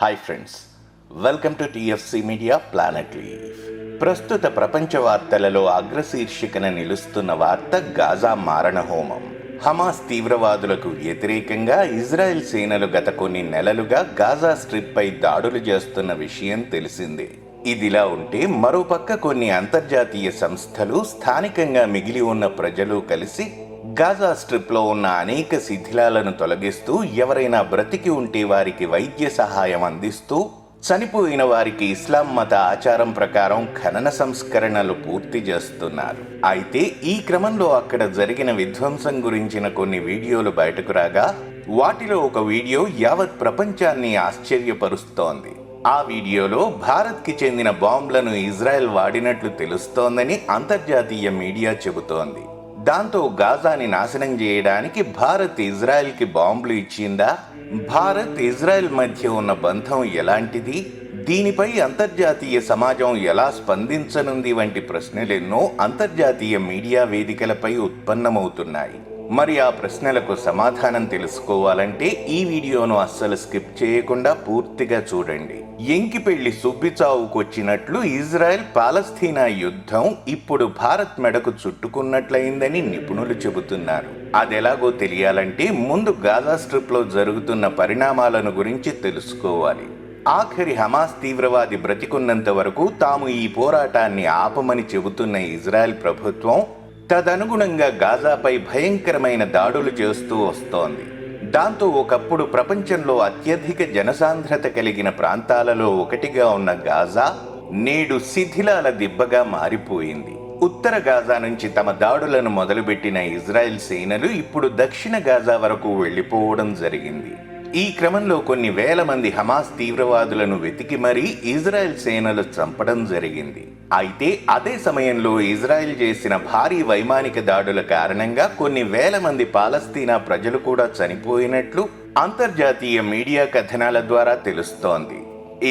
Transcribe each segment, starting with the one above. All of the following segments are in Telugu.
Hi friends welcome to TFC media planet leaf ప్రస్తుత ప్రపంచ వార్తలలో అగ్రశీర్షికన నిలుస్తున్న వార్త గాజా మారణ హోమం. హమాస్ తీవ్రవాదులకు వ్యతిరేకంగా ఇజ్రాయెల్ సేనలు గత కొన్ని నెలలుగా గాజా స్ట్రిప్పై దాడులు చేస్తున్న విషయం తెలిసిందే. ఇదిలా ఉంటే మరోపక్క కొన్ని అంతర్జాతీయ సంస్థలు స్థానికంగా మిగిలి ఉన్న ప్రజలు కలిసి గాజా స్ట్రిప్లో ఉన్న అనేక శిథిలాలను తొలగిస్తూ ఎవరైనా బ్రతికి ఉంటే వారికి వైద్య సహాయం అందిస్తూ చనిపోయిన వారికి ఇస్లాం మత ఆచారం ప్రకారం ఖనన సంస్కరణలు పూర్తి చేస్తున్నారు. అయితే ఈ క్రమంలో అక్కడ జరిగిన విధ్వంసం గురించిన కొన్ని వీడియోలు బయటకు రాగా వాటిలో ఒక వీడియో యావత్ ప్రపంచాన్ని ఆశ్చర్యపరుస్తోంది. ఆ వీడియోలో భారత్కి చెందిన బాంబులను ఇజ్రాయెల్ వాడినట్లు తెలుస్తోందని అంతర్జాతీయ మీడియా చెబుతోంది. దాంతో గాజాని నాశనం చేయడానికి భారత్ ఇజ్రాయెల్కి బాంబులు ఇచ్చిందా? భారత్ ఇజ్రాయెల్ మధ్య ఉన్న బంధం ఎలాంటిది? దీనిపై అంతర్జాతీయ సమాజం ఎలా స్పందించనుంది వంటి ప్రశ్నలెన్నో అంతర్జాతీయ మీడియా వేదికలపై ఉత్పన్నమవుతున్నాయి. మరి ఆ ప్రశ్నలకు సమాధానం తెలుసుకోవాలంటే ఈ వీడియోను అస్సలు స్కిప్ చేయకుండా పూర్తిగా చూడండి. ఎంకిపెళ్ళి సుబ్బిచావుకొచ్చినట్లు ఇజ్రాయెల్ పాలస్తీనా యుద్ధం ఇప్పుడు భారత్ మెడకు చుట్టుకున్నట్లయిందని నిపుణులు చెబుతున్నారు. అదెలాగో తెలియాలంటే ముందు గాజా స్ట్రిప్లో జరుగుతున్న పరిణామాలను గురించి తెలుసుకోవాలి. ఆఖరి హమాస్ తీవ్రవాది బ్రతికున్నంత వరకు తాము ఈ పోరాటాన్ని ఆపమని చెబుతున్న ఇజ్రాయెల్ ప్రభుత్వం తదనుగుణంగా గాజాపై భయంకరమైన దాడులు చేస్తూ వస్తోంది. దాంతో ఒకప్పుడు ప్రపంచంలో అత్యధిక జనసాంద్రత కలిగిన ప్రాంతాలలో ఒకటిగా ఉన్న గాజా నేడు శిథిలాల దిబ్బగా మారిపోయింది. ఉత్తర గాజా నుంచి తమ దాడులను మొదలుపెట్టిన ఇజ్రాయెల్ సేనలు ఇప్పుడు దక్షిణ గాజా వరకు వెళ్ళిపోవడం జరిగింది. ఈ క్రమంలో కొన్ని వేల మంది హమాస్ తీవ్రవాదులను వెతికి మరీ ఇజ్రాయెల్ సేనలు చంపడం జరిగింది. అయితే అదే సమయంలో ఇజ్రాయెల్ చేసిన భారీ వైమానిక దాడుల కారణంగా కొన్ని వేల మంది పాలస్తీనా ప్రజలు కూడా చనిపోయినట్లు అంతర్జాతీయ మీడియా కథనాల ద్వారా తెలుస్తోంది.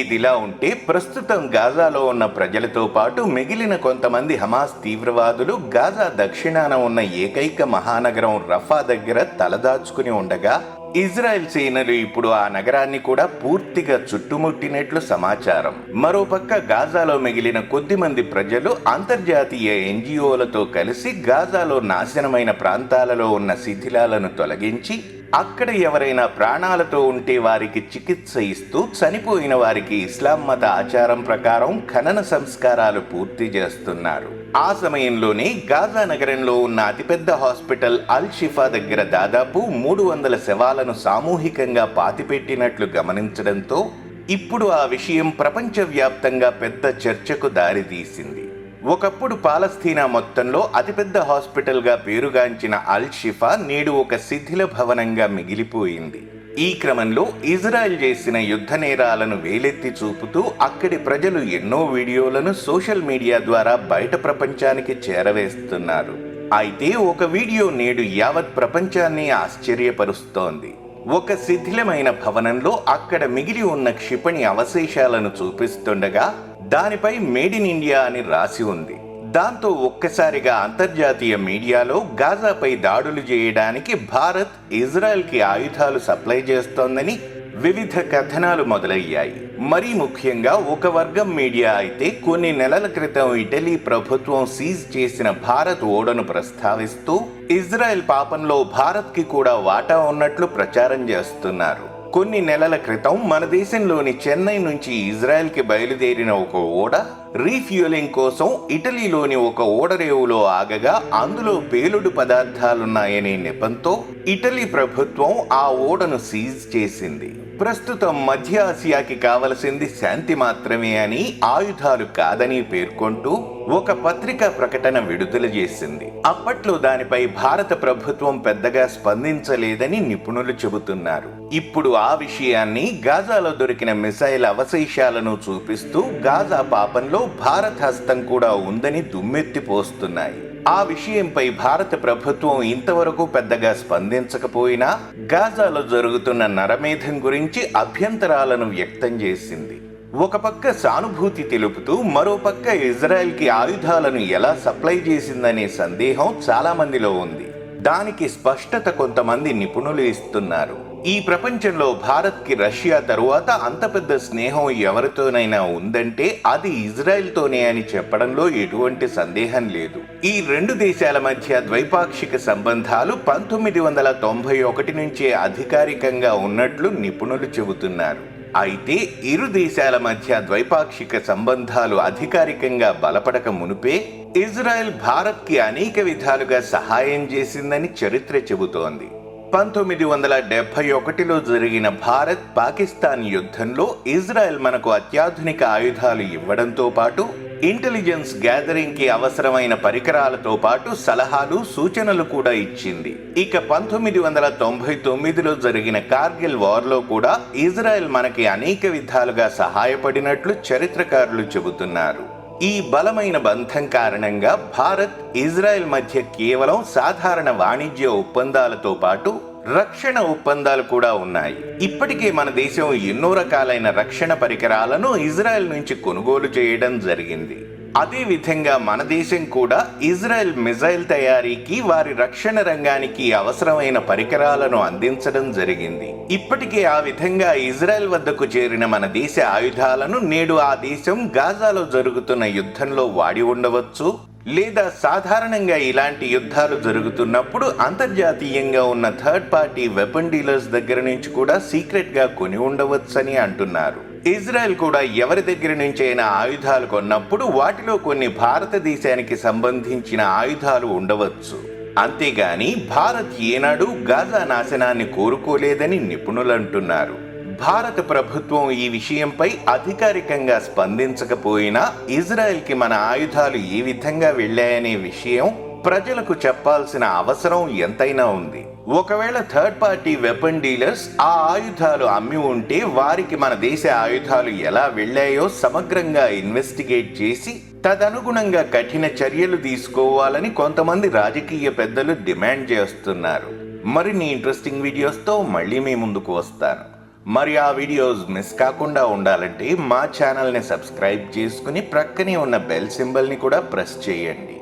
ఇదిలా ఉంటే ప్రస్తుతం గాజాలో ఉన్న ప్రజలతో పాటు మిగిలిన కొంతమంది హమాస్ తీవ్రవాదులు గాజా దక్షిణాన ఉన్న ఏకైక మహానగరం రఫా దగ్గర తలదాచుకుని ఉండగా ఇజ్రాయెల్ సేనలు ఇప్పుడు ఆ నగరాన్ని కూడా పూర్తిగా చుట్టుముట్టినట్లు సమాచారం. మరోపక్క గాజాలో మిగిలిన కొద్ది మంది ప్రజలు అంతర్జాతీయ ఎన్జిఓలతో కలిసి గాజాలో నాశనమైన ప్రాంతాలలో ఉన్న శిథిలాలను తొలగించి అక్కడ ఎవరైనా ప్రాణాలతో ఉంటే వారికి చికిత్స ఇస్తూ చనిపోయిన వారికి ఇస్లాం మత ఆచారం ప్రకారం ఖనన సంస్కారాలు పూర్తి చేస్తున్నారు. ఆ సమయంలోనే గాజా నగరంలో ఉన్న అతిపెద్ద హాస్పిటల్ అల్ షిఫా దగ్గర దాదాపు మూడు వందల శవాలను సామూహికంగా పాతిపెట్టినట్లు గమనించడంతో ఇప్పుడు ఆ విషయం ప్రపంచవ్యాప్తంగా పెద్ద చర్చకు దారితీసింది. ఒకప్పుడు పాలస్తీనా మొత్తంలో అతిపెద్ద హాస్పిటల్గా పేరుగాంచిన అల్ షిఫా నేడు ఒక శిథిల భవనంగా మిగిలిపోయింది. ఈ క్రమంలో ఇజ్రాయెల్ చేసిన యుద్ధ నేరాలను వేలెత్తి చూపుతూ అక్కడి ప్రజలు ఎన్నో వీడియోలను సోషల్ మీడియా ద్వారా బయట ప్రపంచానికి చేరవేస్తున్నారు. అయితే ఒక వీడియో నేడు యావత్ ప్రపంచాన్ని ఆశ్చర్యపరుస్తోంది. ఒక శిథిలమైన భవనంలో అక్కడ మిగిలి ఉన్న క్షిపణి అవశేషాలను చూపిస్తుండగా దానిపై మేడ్ ఇన్ ఇండియా అని రాసి ఉంది. దాంతో ఒక్కసారిగా అంతర్జాతీయ మీడియాలో గాజాపై దాడులు చేయడానికి భారత్ ఇజ్రాయెల్కి ఆయుధాలు సప్లై చేస్తోందని వివిధ కథనాలు మొదలయ్యాయి. మరీ ముఖ్యంగా ఒక వర్గం మీడియా అయితే కొన్ని నెలల క్రితం ఇటలీ ప్రభుత్వం సీజ్ చేసిన భారత్ ఓడను ప్రస్తావిస్తూ ఇజ్రాయెల్ పాపంలో భారత్కి కూడా వాటా ఉన్నట్లు ప్రచారం చేస్తున్నారు. కొన్ని నెలల క్రితం మన దేశంలోని చెన్నై నుంచి ఇజ్రాయెల్కి బయలుదేరిన ఒక ఓడ రీఫ్యూలింగ్ కోసం ఇటలీలోని ఒక ఓడరేవులో ఆగగా అందులో పేలుడు పదార్థాలున్నాయనే నెపంతో ఇటలీ ప్రభుత్వం ఆ ఓడను సీజ్ చేసింది. ప్రస్తుతం మధ్య ఆసియాకి కావలసింది శాంతి మాత్రమే అని ఆయుధాలు కాదని పేర్కొంటూ ఒక పత్రికా ప్రకటన విడుదల చేసింది. అప్పట్లో దానిపై భారత ప్రభుత్వం పెద్దగా స్పందించలేదని నిపుణులు చెబుతున్నారు. ఇప్పుడు ఆ విషయాన్ని గాజాలో దొరికిన మిసైల్ అవశేషాలను చూపిస్తూ గాజా పాపంలో భారత్ హస్తం కూడా ఉందని దుమ్మెత్తిపోస్తున్నాయి ఆ విషయంపై భారత ప్రభుత్వం ఇంతవరకు పెద్దగా స్పందించకపోయినా గాజాలో జరుగుతున్న నరమేధం గురించి అభ్యంతరాలను వ్యక్తం చేసింది. ఒక పక్క సానుభూతి తెలుపుతూ మరోపక్క ఇజ్రాయెల్కి ఆయుధాలను ఎలా సప్లై చేసిందనే సందేహం చాలామందిలో ఉంది. దానికి స్పష్టత కొంతమంది నిపుణులు ఇస్తున్నారు. ఈ ప్రపంచంలో భారత్కి రష్యా తరువాత అంత పెద్ద స్నేహం ఎవరితోనైనా ఉందంటే అది ఇజ్రాయెల్తోనే అని చెప్పడంలో ఎటువంటి సందేహం లేదు. ఈ రెండు దేశాల మధ్య ద్వైపాక్షిక సంబంధాలు పంతొమ్మిది వందల తొంభై ఒకటి నుంచే అధికారికంగా ఉన్నట్లు నిపుణులు చెబుతున్నారు. అయితే ఇరు దేశాల మధ్య ద్వైపాక్షిక సంబంధాలు అధికారికంగా బలపడక మునుపే ఇజ్రాయెల్ భారత్కి అనేక విధాలుగా సహాయం చేసిందని చరిత్ర చెబుతోంది. పంతొమ్మిది వందల డెబ్బై ఒకటిలో జరిగిన భారత్ పాకిస్తాన్ యుద్ధంలో ఇజ్రాయెల్ మనకు అత్యాధునిక ఆయుధాలు ఇవ్వడంతో పాటు ఇంటెలిజెన్స్ గ్యాదరింగ్కి అవసరమైన పరికరాలతో పాటు సలహాలు సూచనలు కూడా ఇచ్చింది. ఇక పంతొమ్మిది వందల తొంభై తొమ్మిదిలో జరిగిన కార్గిల్ వార్లో కూడా ఇజ్రాయెల్ మనకి అనేక విధాలుగా సహాయపడినట్లు చరిత్రకారులు చెబుతున్నారు. ఈ బలమైన బంధం కారణంగా భారత్ ఇజ్రాయెల్ మధ్య కేవలం సాధారణ వాణిజ్య ఒప్పందాలతో పాటు రక్షణ ఒప్పందాలు కూడా ఉన్నాయి. ఇప్పటికే మన దేశం ఎన్నో రకాలైన రక్షణ పరికరాలను ఇజ్రాయెల్ నుంచి కొనుగోలు చేయడం జరిగింది. అదే విధంగా మన దేశం కూడా ఇజ్రాయెల్ మిజైల్ తయారీకి వారి రక్షణ రంగానికి అవసరమైన పరికరాలను అందించడం జరిగింది. ఇప్పటికే ఆ విధంగా ఇజ్రాయెల్ వద్దకు చేరిన మన దేశ ఆయుధాలను నేడు ఆ దేశం గాజాలో జరుగుతున్న యుద్ధంలో వాడి ఉండవచ్చు. లేదా సాధారణంగా ఇలాంటి యుద్ధాలు జరుగుతున్నప్పుడు అంతర్జాతీయంగా ఉన్న థర్డ్ పార్టీ వెపన్ డీలర్స్ దగ్గర నుంచి కూడా సీక్రెట్గా కొని ఉండవచ్చని అంటున్నారు. ఇజ్రాయెల్ కూడా ఎవరి దగ్గర నుంచైనా ఆయుధాలు కొన్నప్పుడు వాటిలో కొన్ని భారతదేశానికి సంబంధించిన ఆయుధాలు ఉండవచ్చు. అంతేగాని భారత్ ఏనాడు గాజా నాశనాన్ని కోరుకోలేదని నిపుణులు అంటున్నారు. భారత ప్రభుత్వం ఈ విషయంపై అధికారికంగా స్పందించకపోయినా ఇజ్రాయెల్కి మన ఆయుధాలు ఏ విధంగా వెళ్ళాయనే విషయం ప్రజలకు చెప్పాల్సిన అవసరం ఎంతైనా ఉంది. ఒకవేళ థర్డ్ పార్టీ వెపన్ డీలర్స్ ఆ ఆయుధాలు అమ్మి ఉంటే వారికి మన దేశ ఆయుధాలు ఎలా వెళ్ళాయో సమగ్రంగా ఇన్వెస్టిగేట్ చేసి తదనుగుణంగా కఠిన చర్యలు తీసుకోవాలని కొంతమంది రాజకీయ పెద్దలు డిమాండ్ చేస్తున్నారు. మరిన్ని ఇంట్రెస్టింగ్ వీడియోస్తో మళ్ళీ మీ ముందుకు వస్తాను. మరి ఆ వీడియోస్ మిస్ కాకుండా ఉండాలంటే మా ఛానల్ని సబ్స్క్రైబ్ చేసుకుని ప్రక్కనే ఉన్న బెల్ సింబల్ని కూడా ప్రెస్ చేయండి.